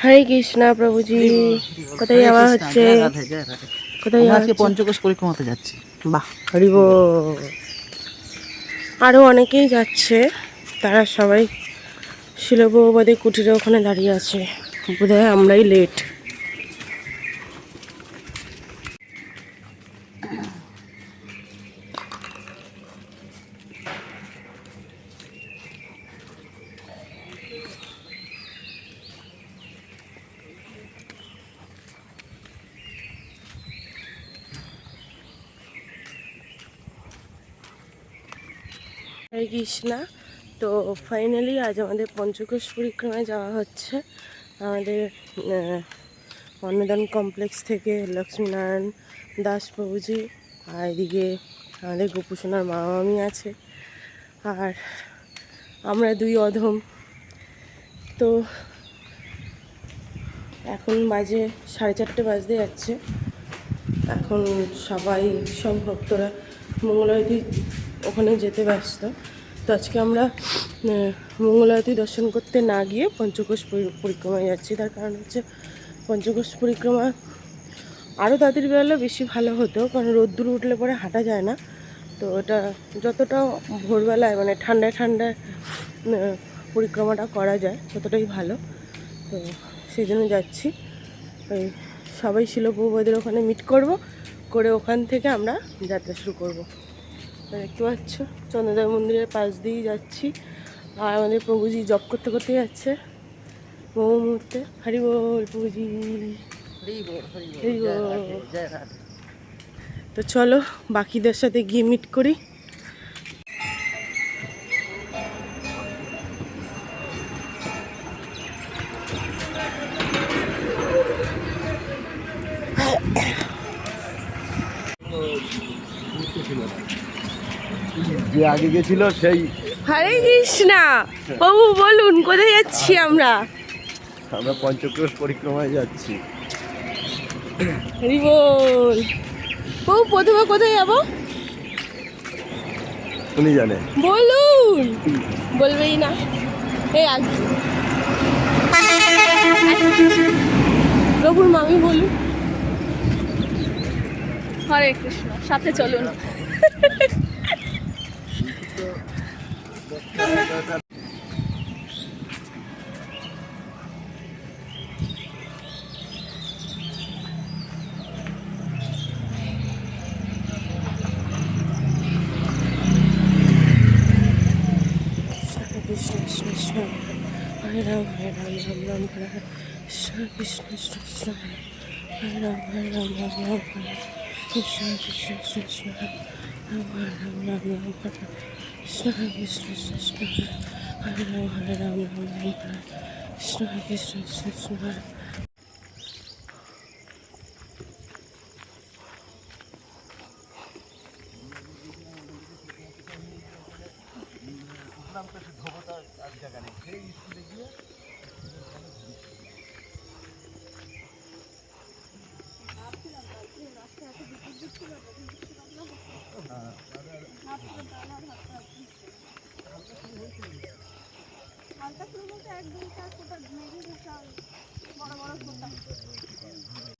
হরে কৃষ্ণ প্রভুজি। কোথায় যাওয়া হচ্ছে। কোথায় আজকে হচ্ছে? পঞ্চকোষ পরিক্রমাতে যাচ্ছি। বাহ। হরিব আরও অনেকেই যাচ্ছে। তারা সবাই শিলববাদের কুটিরে ওখানে দাঁড়িয়ে আছে। বোধহয় আমরাই লেট হরে কৃষ্ণা তো ফাইনালি আজ আমাদের পঞ্চকোষ পরিক্রমায় যাওয়া হচ্ছে। আমাদের অন্নদান কমপ্লেক্স থেকে লক্ষ্মীনারায়ণ দাস প্রভুজি, আর এদিকে আমাদের গোপুসোনার মা মামি আছে। আর আমরা দুই অধম। তো এখন বাজে সাড়ে চারটে বাজতে যাচ্ছে। এখন সবাই, সব ভক্তরা মঙ্গলারতি ওখানে যেতে ব্যস্ত। তো আজকে আমরা মঙ্গলারতি দর্শন করতে না গিয়ে পঞ্চকোষ পরি- পরিক্রমায় যাচ্ছি। তার কারণ হচ্ছে পঞ্চকোষ পরিক্রমা আরও তাদের বেরোলে বেশি ভালো হতো, কারণ রোদ্দুর উঠলে পরে হাঁটা যায় না। তো ওটা যতটা ভোরবেলায় মানে ঠান্ডায় ঠান্ডায় পরিক্রমাটা করা যায়, ততটাই ভালো। তো সেই জন্য যাচ্ছি। ওই সবাই ছিল বৌবাদের ওখানে মিট করব, করে ওখান থেকে আমরা যাত্রা শুরু করব। দেখতে পাচ্ছ। চন্দ্রদেব মন্দিরের পাশ দিয়েই যাচ্ছি। আর আমাদের প্রভুজি জব করতে করতে যাচ্ছে। বহু মুহূর্তে। হরি বল প্রভুজি। হরি বল। তো চলো বাকিদের সাথে গিয়ে মিট করি। যে আগে গেছিল সেই হরে কৃষ্ণা বাবু বলুন কোথায় যাচ্ছি আমরা? আমরা পঞ্চক্রোশ পরিক্রমায় যাচ্ছি। হরি বল বাবু প্রথমে কোথায় যাব? উনি জানে। বলুন। বলবেই না। এই আগ প্রভুর মামি বলুন। হরে কৃষ্ণ সাথে চলুন। Ram Ram Ram Ram Ram Krishna Krishna Krishna Ram Ram Ram Ram Ram I love, I love, I love, I love. Krishna Krishna Krishna know Ram Hare Ram It's not Krishna it's not. Krishna হরে রাম হরে রাম রাম রাম বড় বড় কৃষ্ণ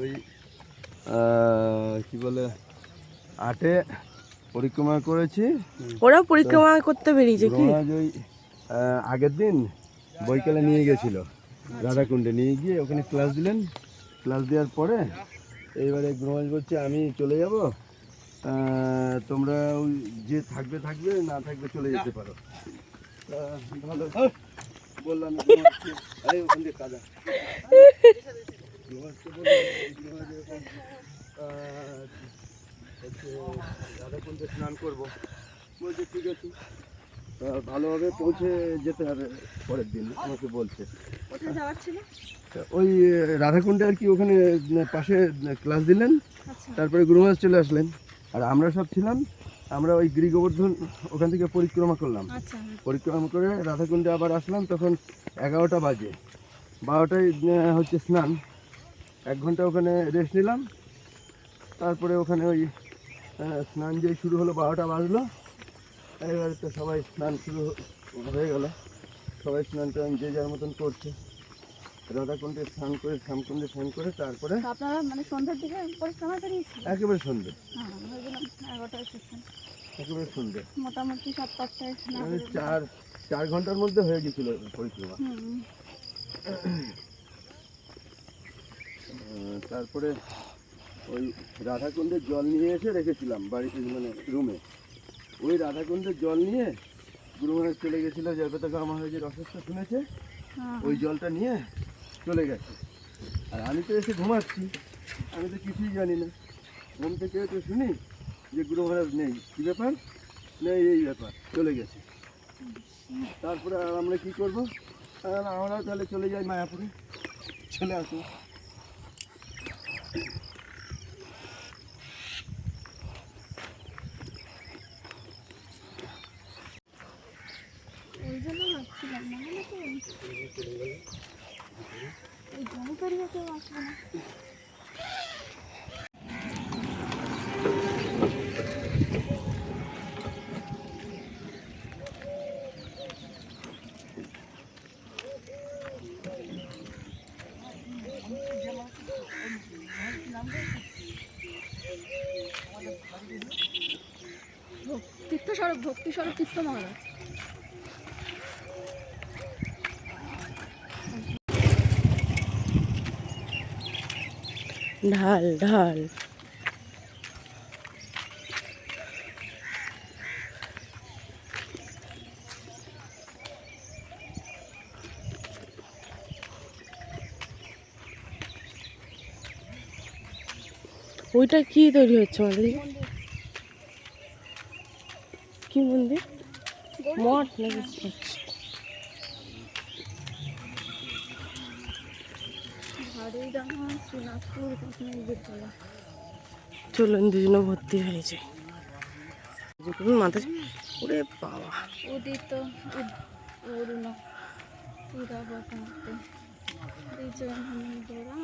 ওই কি বলে আটে পরিক্রমা করেছি। ওরা পরিক্রমা করতে বেরিয়েছে কি? ওই আগের দিন বৈকালে নিয়ে গেছিল। রাধাকুণ্ডে নিয়ে গিয়ে ওখানে ক্লাস দিলেন। ক্লাস দেওয়ার পরে এইবারে গ্রহণ বলছে আমি চলে যাব। তোমরা ওই যে থাকবে থাকবে না থাকবে চলে যেতে পারো। ভালো বললাম গ্রহণকে, আরে ওখান দিয়ে কাদা বললাম, হচ্ছে রাধাকুণ্ডে স্নান করব। বলছে ঠিক আছে। তা ভালোভাবে পৌঁছে যেতে হবে পরের দিন আমাকে বলছে। ওই রাধাকুণ্ডে আর কি ওখানে পাশে ক্লাস দিলেন। আচ্ছা। তারপরে গুরুমাস চলে আসলেন। আর আমরা সব ছিলাম আমরা ওই গিরি গোবর্ধন ওখান থেকে পরিক্রমা করলাম। আচ্ছা। পরিক্রমা করে রাধাকুণ্ডে আবার আসলাম তখন এগারোটা বাজে। বারোটায় হচ্ছে স্নান। এক ঘণ্টা ওখানে রেস্ট নিলাম। তারপরে ওখানে ওই স্নান যে শুরু হলো বারোটা বাজলো। এবারে তো সবাই স্নান শুরু হয়ে গেল। সবাই স্নান টান যে যার মতন করছে। রাধাকুণ্ডে স্নান করে শ্যামকুণ্ডে স্নান করে তারপরে আপনারা মানে সন্ধ্যার দিকে পরিক্রমা বেরিয়েছিলেন একেবারে সন্ধ্যে। হ্যাঁ একেবারে সন্ধ্যে। মোটামুটি সাত পাঁচটায় মানে চার চার ঘণ্টার মধ্যে হয়ে গেছিল পরিক্রমা। তারপরে ওই রাধাকুণ্ডের জল নিয়ে এসে রেখেছিলাম বাড়িতে মানে রুমে। ওই রাধাকুণ্ডের জল নিয়ে গুরু মহারাজ চলে গেছিল জয়পতাকা মহারাজের অসুস্থ শুনেছে। হ্যাঁ। ওই জলটা নিয়ে চলে গেছে। আর আমি তো এসে ঘুমাচ্ছি। আমি তো কিছুই জানি না। ঘুম থেকে তো শুনি যে গুরু মহারাজ নেই। কী ব্যাপার? নেই, এই ব্যাপার। চলে গেছে। তারপরে আর আমরা কী করব? আমরা তাহলে চলে যাই মায়াপুরে। চলে আসব তীর্থস্বরূপ ভক্তিস্বরূপ তীর্থ মহারাজ ঢাল ঢাল। ওইটা কি তৈরি হচ্ছে আমাদের কি মন্দির বিদ্যালয় চলুন দুজনে ভর্তি হয়েছে মাথা ওরে বাবা। অরুণ উদাবতান্তে বিজয়নন্দরা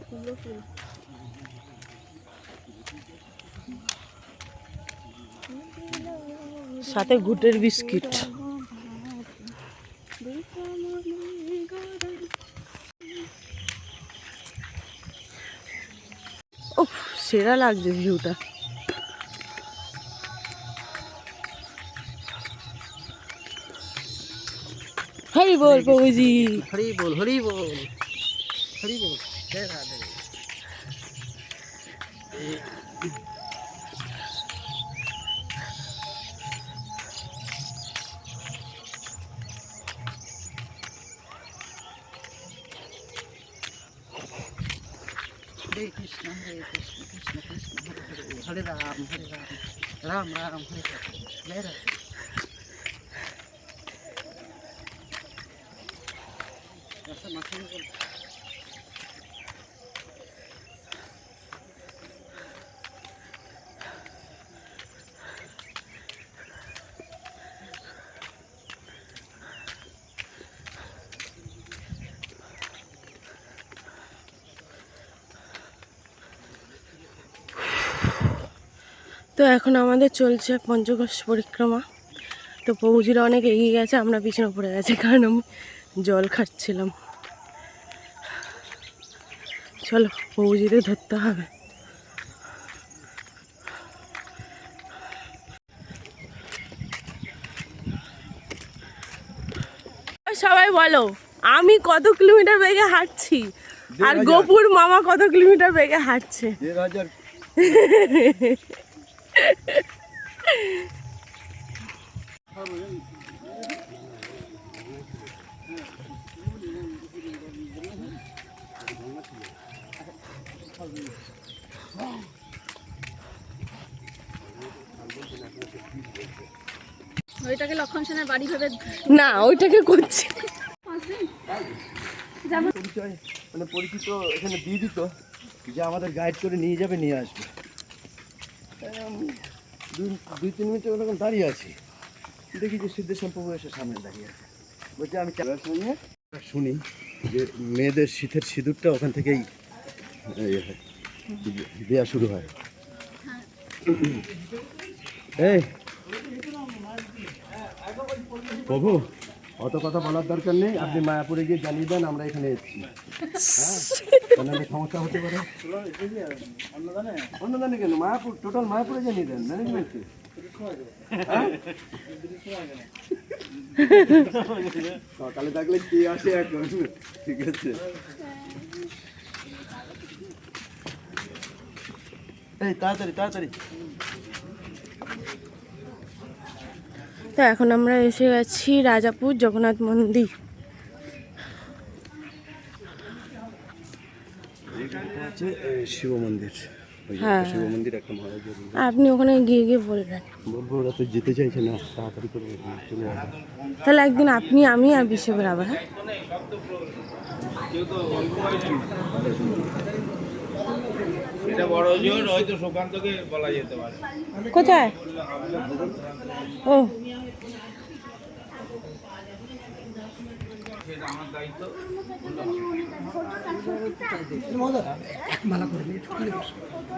ফুল ফুল সাথে গুটের বিস্কিট। ও সেরা লাগছে ভিউটা। হরি বল, প্রভুজি। হরি বল হরি বল। হরি বল। হ্যাঁ, হরে কৃষ্ণ হরে কৃষ্ণ কৃষ্ণ কৃষ্ণ, হরে হরে হরে রাম হরে রাম রাম রাম হরে হরে রাম। মাসে মাসে এখন আমাদের চলছে পঞ্চকোশ পরিক্রমা। তো পৌজিরা অনেক এগিয়ে গেছে আমরা পিছনে পড়ে গেছি কারণ আমি জল খাচ্ছিলাম। চলো প্রভুজিদের ধরতে হবে। সবাই বলো আমি কত কিলোমিটার বেগে হাঁটছি? আর গোপুর মামা কত কিলোমিটার বেগে হাঁটছে? ওইটাকে লক্ষণ সেনের বাড়ি ভেবে না ওইটাকে করছি। পরিচয় মানে পরিচিত এখানে দিয়ে দিত যে আমাদের গাইড করে নিয়ে যাবে নিয়ে আসবে। দুই তিন মিনিট ওরকম দাঁড়িয়ে আছি। দেখি যে সিদ্ধেশ্বর প্রভু এসে সামনে দাঁড়িয়ে আছে। বলছি আমি সঙ্গে শুনি। যে মেয়েদের শীতের সিঁদুরটা ওখান থেকেই ইয়ে হয়, দেওয়া শুরু হয়। এই প্রভু অত কথা বলার দরকার নেই। আপনি মায়াপুরে গিয়ে জানিয়ে দেন, আমরা এখানে এসেছি। হ্যাঁ? সমস্যা হতে পারে। অন্নদানে কেন? মায়াপুর টোটাল মায়াপুরে জানিয়ে দেন ম্যানেজমেন্টকে সকালে থাকলে কি আসে এখন? ঠিক আছে। এই, তাড়াতাড়ি তাড়াতাড়ি। তো এখন আমরা এসে গেছি রাজাপুর জগন্নাথ মন্দির। শিব মন্দির। হ্যাঁ, শিব মন্দির একটা আপনি ওখানে গিয়ে গিয়ে বলবেন বলব ওরা তো যেতে চাইছে না তাড়াতাড়ি করে তাহলে একদিন আপনি আমি আর বিশ্ববের আবার হ্যাঁ? এটা বড় জোর হয়তো সুকান্তকে বলা যেতে পারে। কোথায়? ও।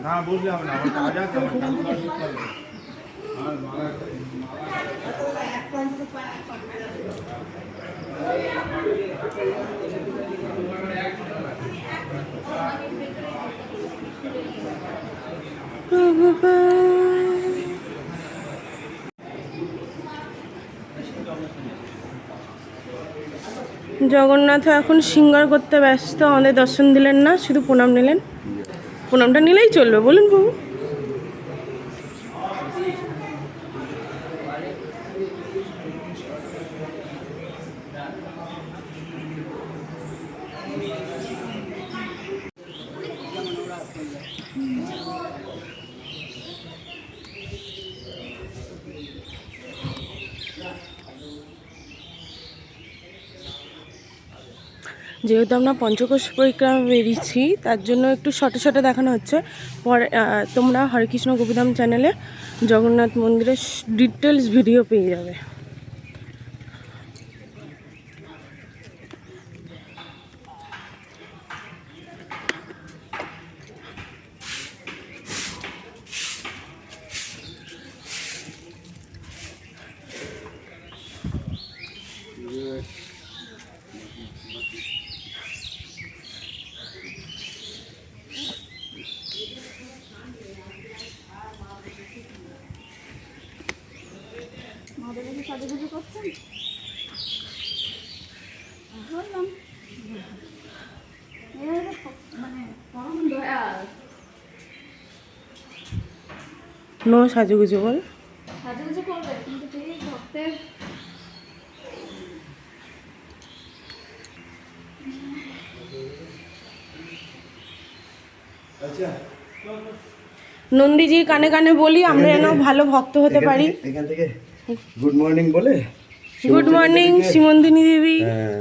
না বুঝলাম না আমার কাজ আছে আমার কাজ করতে হবে। আমার মালা- জগন্নাথ এখন সিঙ্গার করতে ব্যস্ত, আমাদের দর্শন দিলেন না, শুধু প্রণাম নিলেন। প্রণামটা নিলেই চলবে, বলুন বাবু। যেহেতু আমরা পঞ্চকোষ পরিক্রমা বেরিয়েছি, তার জন্য একটু শর্টে শর্টে দেখানো হচ্ছে। পরে তোমরা হরেকৃষ্ণ গোপীধাম চ্যানেলে জগন্নাথ মন্দিরের ডিটেলস ভিডিও পেয়ে যাবে। মাদের কাছে সাজুগুজু করছেন বললাম এরা তো মানে পরম দয়াল নো সাজুগুজু বল। সাজুগুজু করবে কিন্তু আচ্ছা নন্দীজির কানে কানে বলি আমরা যেন ভালো ভক্ত হতে পারি। এখান থেকে গুড মর্নিং বলে গুড মর্নিং শ্রীমন্দিনী দেবী। হ্যাঁ।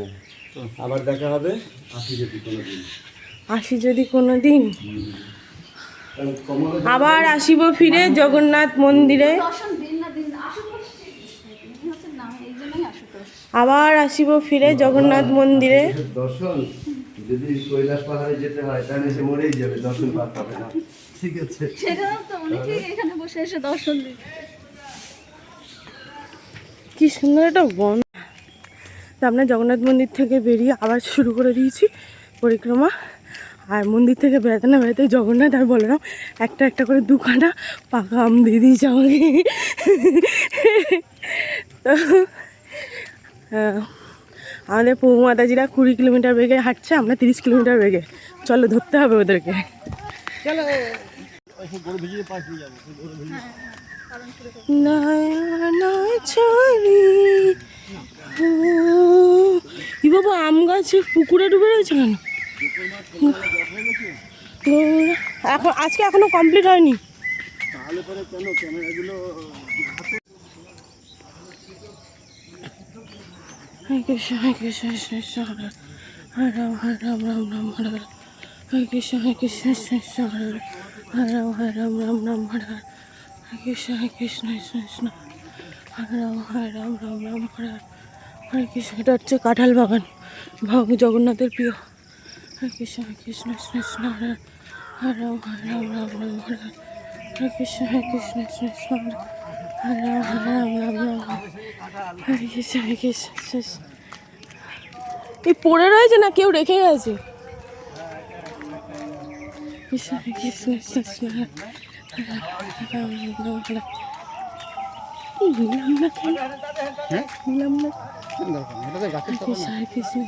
আবার দেখা হবে। আসি যদি কোনো দিন। আসি যদি কোনো দিন। আবার আসিব ফিরে জগন্নাথ মন্দিরে। আবার আসিব ফিরে জগন্নাথ মন্দিরে। দর্শন যদি কৈলাস পাহাড়ে যেতে হয় তাহলে সে মরেই যাবে দর্শন পার পাবে না। ঠিক আছে। সেটা তো উনি এখানে বসে এসে দর্শন কি সুন্দর একটা বন। তো আমরা জগন্নাথ মন্দির থেকে বেরিয়ে আবার শুরু করে দিয়েছি পরিক্রমা। আর মন্দির থেকে বেড়াতে না বেড়াতে জগন্নাথ আর বলরাম একটা একটা করে দুখানা পাকা আম দিয়ে দিয়েছে আমাকে তো আমাদের পৌ মাতাজিরা কুড়ি কিলোমিটার বেগে হাঁটছে আমরা তিরিশ কিলোমিটার বেগে। চলো ধরতে হবে ওদেরকে। ও, ই বাবা আম গাছে পুকুরে ডুবে রয়েছে কেন? এখন আজকে এখনও কমপ্লিট হয়নি তাহলে কৃষ্ণ কৃষ্ণ রাম রাম রাম কৃষ্ণ রাম রাম রাম রাম কৃষ্ণ কৃষ্ণ কৃষ্ণ রাম রাম রাম রাম হচ্ছে কাঁঠাল বাগান ভগ জগন্নাথের প্রিয় হরে কৃষ্ণ কৃষ্ণ কৃষ্ণ কৃষ্ণ হরে হরে রাম হরে রাম রাম রাম হরে হরে হরে কৃষ্ণ হরে কৃষ্ণ কৃষ্ণ কৃষ্ণ হরে হরে রাম রাম হরে কৃষ্ণ হরে কৃষ্ণ কৃষ্ণ এই পড়ে রয়েছে না? কেউ রেখে গেছে? কৃষ্ণ কৃষ্ণ রাম রাম হরে এই নিলাম না নিলাম না। কৃষ্ণ কৃষ্ণ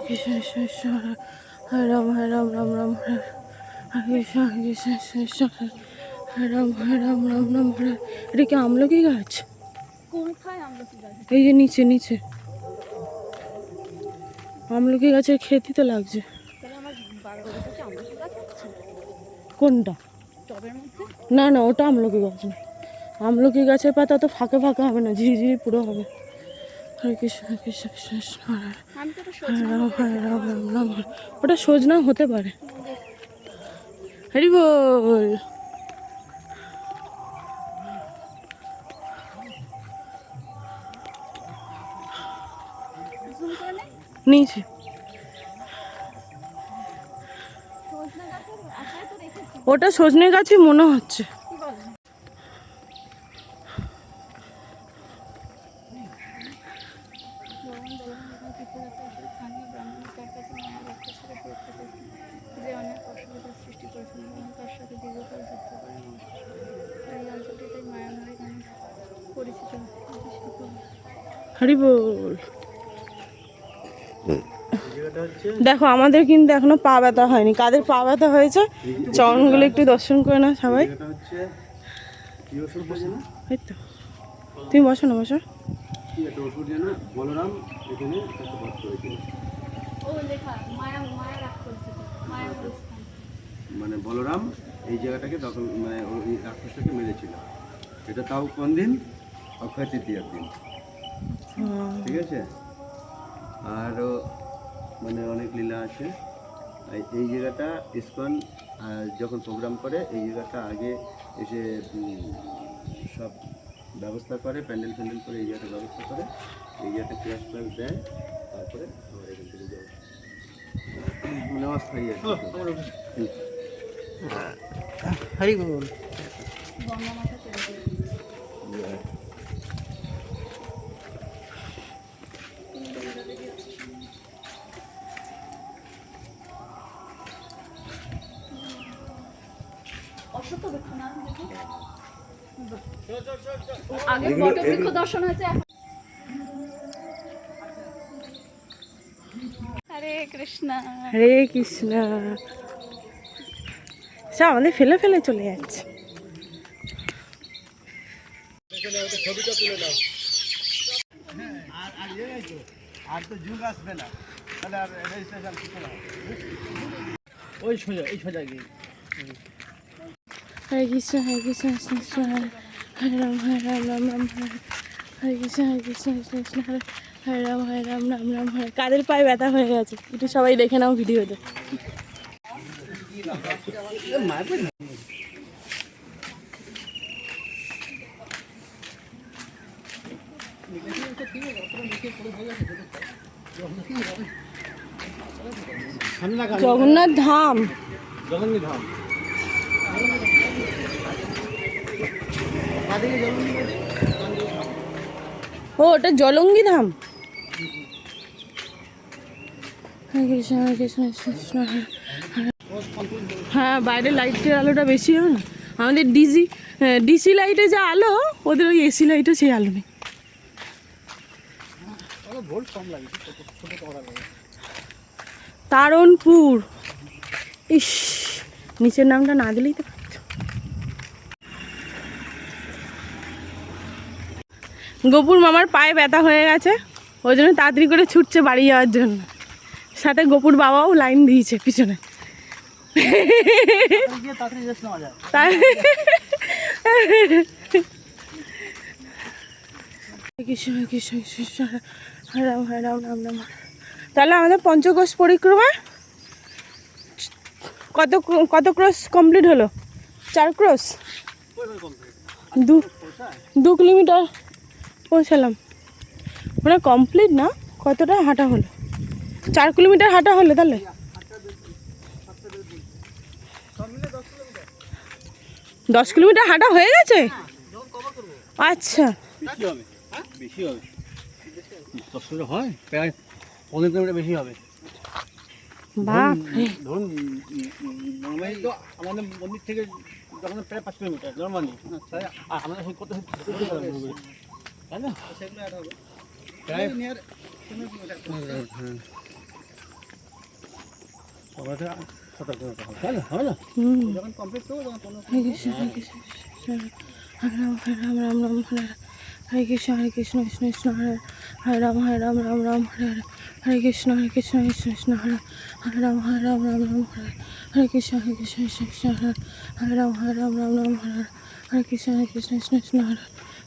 কৃষ্ণ কৃষ্ণ রাম রাম রাম রাম রাম কৃষ্ণ কৃষ্ণ কৃষ্ণ রাম রাম রাম রাম রাম। এটা কি আমলকি গাছ? এই যে নিচে নিচে। আমলকি গাছের খেতি তো লাগছে। কোনটা? না না ওটা আমলকি গাছ না আমলকি গাছের পাতা তো ফাঁকে ফাঁকা হবে না ঝিরিঝিরি পুরো হবে। হরে কৃষ্ণ কৃষ্ণ কৃষ্ণ রাম রাম রাম। ওটা সজনা হতে পারে। হরি বল। রেখেছি ওটা সজনে গাছই মনে হচ্ছে। দেখো আমাদের কিন্তু এখনও পা ব্যথা হয়নি। কাদের পা ব্যথা হয়েছে? চরণগুলো একটু দর্শন করে না সবাই। হচ্ছে কি ওষুধ বলছে না? এই তো। তুমি বসো না বসো। মানে বলরাম এই জায়গাটাকে দখল মানে ওই রাক্ষসটাকে মেরেছিল। এটা তাও কোন দিন? অক্ষয় তৃতীয়ার দিন। ঠিক আছে? আরও মানে অনেক লীলা আছে। আর এই জায়গাটা ইস্কন যখন প্রোগ্রাম করে এই জায়গাটা আগে এসে সব ব্যবস্থা করে প্যান্ডেল ফ্যান্ডেল করে এই জায়গাটা ব্যবস্থা করে এই জায়গাটা ক্লাস ক্লাস দেয় তারপরে আমরা এখান থেকে যাব মানে অস্থায়ী আর কি। হরি বল আগে দর্শন হয়েছে এখন হরে কৃষ্ণ। হরে কৃষ্ণ। সে আমাদের ফেলে ফেলে চলে যাচ্ছে। আর তো যুগ আসবে না তাহলে আর রেজিস্ট্রেশন কিছু না ওই সোজা এই সোজা গিয়ে। হরে কৃষ্ণ হরে কৃষ্ণ কৃষ্ণ হরে হরে রাম হরে রাম রাম রাম হরে হরে কৃষ্ণ হরে কৃষ্ণ কৃষ্ণ হরে হরে রাম হরে রাম রাম রাম হরে কাদের পায়ে ব্যথা হয়ে গেছে? একটু সবাই দেখে নাও ভিডিওতে। জগন্নাথ ধাম। জগন্নাথ ধাম। ও, ওটা জলঙ্গি ধাম? হরে কৃষ্ণ হরে কৃষ্ণ কৃষ্ণ হ্যাঁ বাইরে লাইটের আলোটা বেশি হয় না। আমাদের ডিজি ডিসি লাইটে যা আলো, ওদের ওই এসি লাইটে সেই আলো নেই। তারণপুর। ইস, নিচের নামটা না দিলেই তো গোপুর মামার পায়ে ব্যথা হয়ে গেছে, ওই জন্য তাড়াতাড়ি করে ছুটছে বাড়ি যাওয়ার জন্য। সাথে গোপুর বাবাও লাইন দিয়েছে পিছনে। রাম রাম রাম তাহলে আমাদের পঞ্চকোষ পরিক্রমা কত কত ক্রস কমপ্লিট হলো? চার ক্রস দু দু কিলোমিটার পৌঁছালাম। মানে কমপ্লিট না, কতটা হাঁটা হলো? চার কিলোমিটার হাঁটা হলো তাহলে? দশ কিলোমিটার হাঁটা হয়ে গেছে? আচ্ছা। বেশি হবে দশ কিলো হয় প্রায় পনেরো কিলোমিটার বেশি হবে ধরুন আমাদের মন্দির থেকে যখন প্রায় পাঁচ কিলোমিটার নর্মালি তাই আ- আমরা সেই করতে তাই না হ্যাঁ সবাইটা হবে হরে কৃষ্ণ হরে কৃষ্ণ কৃষ্ণ কৃষ্ণ হরে কৃষ্ণ কৃষ্ণ কৃষ্ণ হরে রাম হরে রাম রাম রাম হরে হরে হরে কৃষ্ণ হরে কৃষ্ণ কৃষ্ণ কৃষ্ণ হরে হরে রাম হরে রাম রাম রাম হরে হরে কৃষ্ণ হরে কৃষ্ণ কৃষ্ণ কৃষ্ণ হরে হরে রাম হরে রাম রাম রাম হরে হরে কৃষ্ণ হরে কৃষ্ণ কৃষ্ণ কৃষ্ণ হরে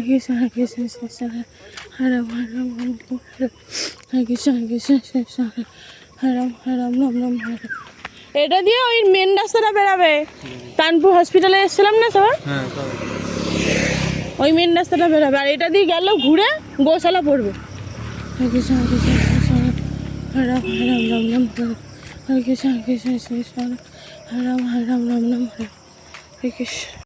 কৃষ্ণ কৃষ্ণ কৃষ্ণ কৃষ্ণ কৃষ্ণ কৃষ্ণ কৃষ্ণ কৃষ্ণ এটা দিয়ে ওই মেন রাস্তাটা বেরাবে কানপুর হসপিটালে এসেছিলাম না সবার হ্যাঁ ওই মেন রাস্তাটা বেরাবে আর এটা দিয়ে গেল ঘুরে গোশালা পড়বে হরে কৃষ্ণ হরে কৃষ্ণ কৃষ্ণ হরে রাম হরে রাম রাম রাম হরে কৃষ্ণ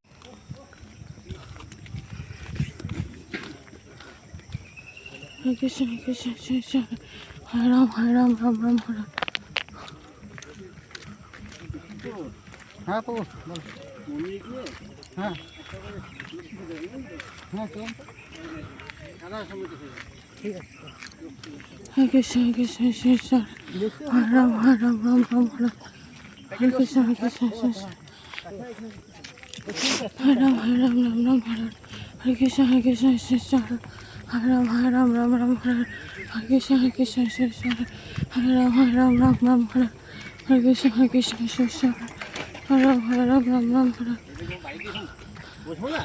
হরে কৃষ্ণ কৃষ্ণ কৃষ্ণ হরে হরে রাম হরে রাম রাম রাম হরে হরে কৃষ্ণ হরে কৃষ্ণ হরে কৃষ্ণ কৃষ্ণ কৃষ্ণ হরে হরে রাম হরে রাম রাম রাম হরে হ্যাঁ তো বল হ্যাঁ হ্যাঁ চলুন Hare Krishna, Hare Krishna, Krishna Krishna, Hare Ram, Hare Ram, Ram Ram, Hare Hare Krishna, Hare Krishna, Krishna Hare Ram, Hare Ram, Ram Ram, Hare Hare Krishna, Hare Krishna, Krishna Hare Ram, Hare Ram, Ram Ram, Hare Hare Krishna, Hare Krishna, Krishna Hare Ram, Hare Ram, Ram Ram, Hare Hare Krishna, Hare Krishna, Krishna Hare Ram, Hare Ram, Ram Ram, Hare বুঝবো না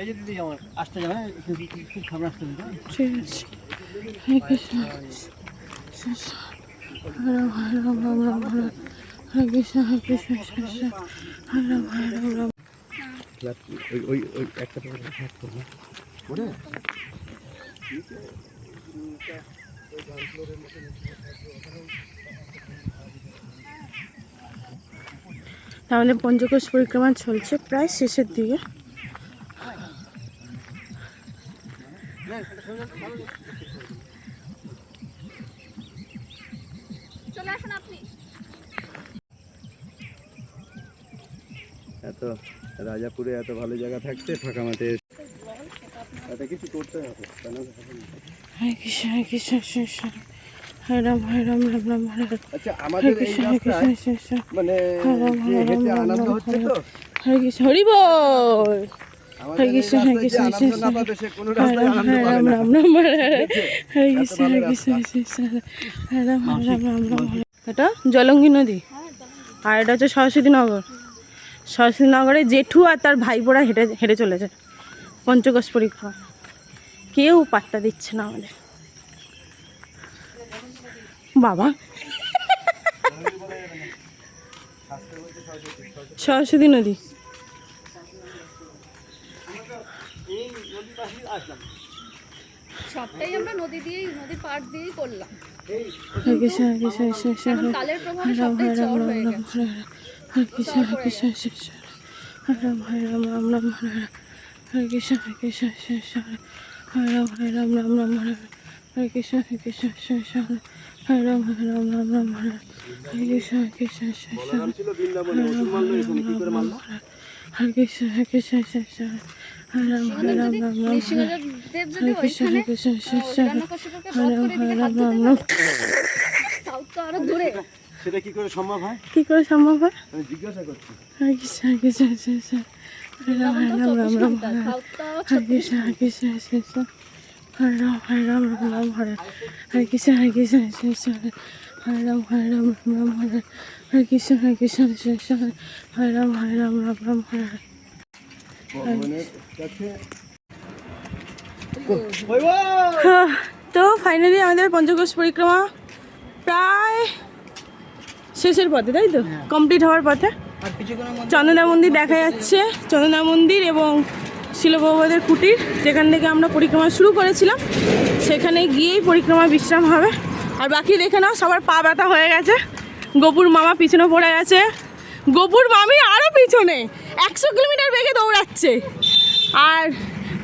এই যে দিদি আমার আসতে যাবে খুব খাবার আসতে দিতে ঠিক আছে হরে কৃষ্ণ কৃষ্ণ হরে রাম হরে রাম রাম রাম হরে হরে ওই ওই ওই একটা করে আমাদের পঞ্চকোষ পরিক্রমা চলছে প্রায় শেষের দিকে। এত রাজাপুরে এত ভালো জায়গা থাকতে ফাঁকা মাঠে এসে- কিছু করতে হবে হরে কৃষ্ণ হরে কৃষ্ণ কৃষ্ণ হরে রাম হরে রাম রাম রাম হরে হরে আচ্ছা আমাদের এই কৃষ্ণ কৃষ্ণ রাস্তায় মানে যে হেঁটে আনন্দ হচ্ছে তো? হরে কৃষ্ণ হরি বল! আমাদের কৃষ্ণ, হরে হরে রাম হরে রাম রাম হরে কৃষ্ণ হরে কৃষ্ণ রাস্তা। কৃষ্ণ হরে রাম হরে রাম রাম রাম এটা জলঙ্গি নদী। আর এটা হচ্ছে সরস্বতী নগর। সরস্বতীনগরে জেঠু আর তার ভাইপোরা হেঁটে হেঁটে চলেছে পঞ্চকোষ পরিক্রমা কেউ পাত্তা দিচ্ছে না আমাদের বাবা সরস্বতী নদী সবটাই আমরা নদী দিয়েই নদীর পাড় দিয়েই করলাম কালের প্রভাবে সবটাই চর হয়ে গেছে হরে হরে হরে কৃষ্ণ হরে কৃষ্ণ কৃষ্ণ হরে রাম হরে রাম রাম রাম হরে হরে হরে কৃষ্ণ হরে কৃষ্ণ কৃষ্ণ হরে রাম হরে রাম রাম রাম হরে হরে হরে কৃষ্ণ হরে কৃষ্ণ কৃষ্ণ হরে রাম হরে রাম রাম রাম হরে হরে কৃষ্ণ হরে কৃষ্ণ কৃষ্ণ বৃন্দাবনে অসুর মারলো এখানে কি করে মারলো হরে কৃষ্ণ হরে কৃষ্ণ কৃষ্ণ হরে রাম হরে রাম রাম রাম হরে হরে কৃষ্ণ হরে কৃষ্ণ কৃষ্ণ হরে রাম হরে রাম রাম রাম তাও তো আরও দূরে সেটা কি করে সম্ভব হয়? কি করে সম্ভব হয়? আমি জিজ্ঞাসা করছি। হরে রাম হরে রাম রাম রাম হরে হরে কৃষ্ণ হরে কৃষ্ণ কৃষ্ণ হরে রাম রাম রাম রাম তো ফাইনালি আমাদের পঞ্চকোষ পরিক্রমা প্রায় শেষের পথে তাই তো? কমপ্লিট হওয়ার পথে। চন্দনা মন্দির দেখা যাচ্ছে। চন্দনা মন্দির এবং শিলপ্রভুদের কুটির যেখান থেকে আমরা পরিক্রমা শুরু করেছিলাম সেখানে গিয়েই পরিক্রমা বিশ্রাম হবে। আর বাকি দেখে নাও সবার পা ব্যথা হয়ে গেছে। গোপুর মামা পিছনে পড়ে গেছে গোপুর মামি আরও পিছনে একশো কিলোমিটার বেগে দৌড়াচ্ছে। আর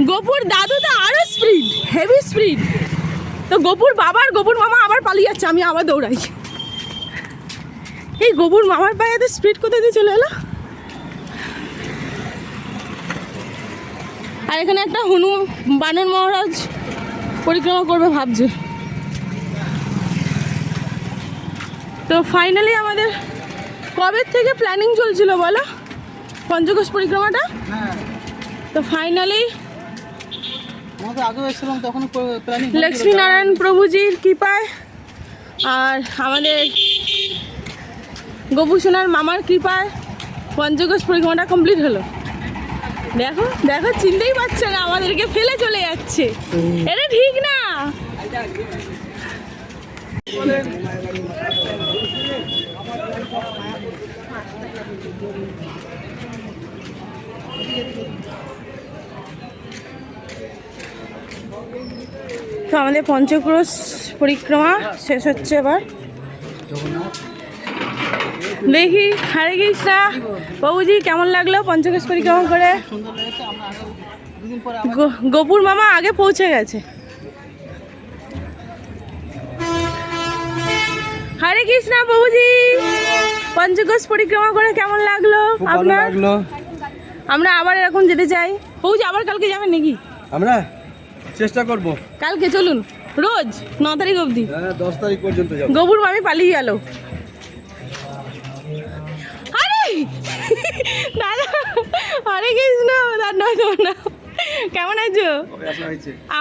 গোপুর দাদু তো আরও স্পিড হেভি স্পিড তো গোপুর বাবার গোপুর মামা আবার পালিয়ে যাচ্ছে আমি আবার দৌড়াই। এই গোবর মামার পায়ে এত স্পিড কোথায় দিয়ে চলে এলো? আর এখানে একটা হনু বানর মহারাজ পরিক্রমা করবে ভাবছে। তো ফাইনালি আমাদের কবে থেকে প্ল্যানিং চলছিল বলো? পঞ্চকোষ পরিক্রমাটা? তো ফাইনালি লক্ষ্মীনারায়ণ প্রভুজির কৃপায়। আর আমাদের গোপুসোনার মামার কৃপায় পঞ্চকোষ পরিক্রমাটা কমপ্লিট হলো। দেখো দেখো, চিনতেই পারছে না, আমাদেরকে ফেলে চলে যাচ্ছে। এটা ঠিক না। তো আমাদের পঞ্চক্রোশ পরিক্রমা শেষ হচ্ছে এবার। দেখি হরে কৃষ্ণা। বাবুজি কেমন লাগল পঞ্চক্রোশ পরিক্রমা করে? গোপুর মামা আগে পৌঁছে গেছে। হরে কৃষ্ণা বাবুজি। পঞ্চকোষ পরিক্রমা করে কেমন লাগল আপনার? লাগল। আমরা আবার এরকম যেতে চাই। বাবুজি আবার কালকে যাবেন নাকি? আমরা চেষ্টা করব। কালকে চলুন রোজ ন তারিখ অবধি। হ্যাঁ দশ তারিখ পর্যন্ত গোবুর মামি পালিয়ে গেল। দাদা হরে কৃষ্ণ দাদা তোমার নাম কেমন আছো?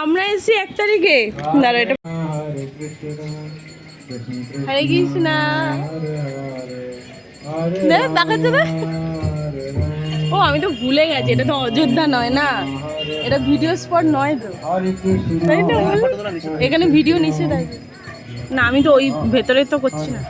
আমরা এসেছি এক তারিখে। দাঁড়া এটা হরে কৃষ্ণ। দেখাচ্ছে দে ও আমি তো ভুলে গেছি এটা তো অযোধ্যা নয় না? এটা ভিডিও স্পট নয় তো। তাই তো এখানে ভিডিও নিষেধ আছে না আমি তো ওই ভেতরে তো করছি না।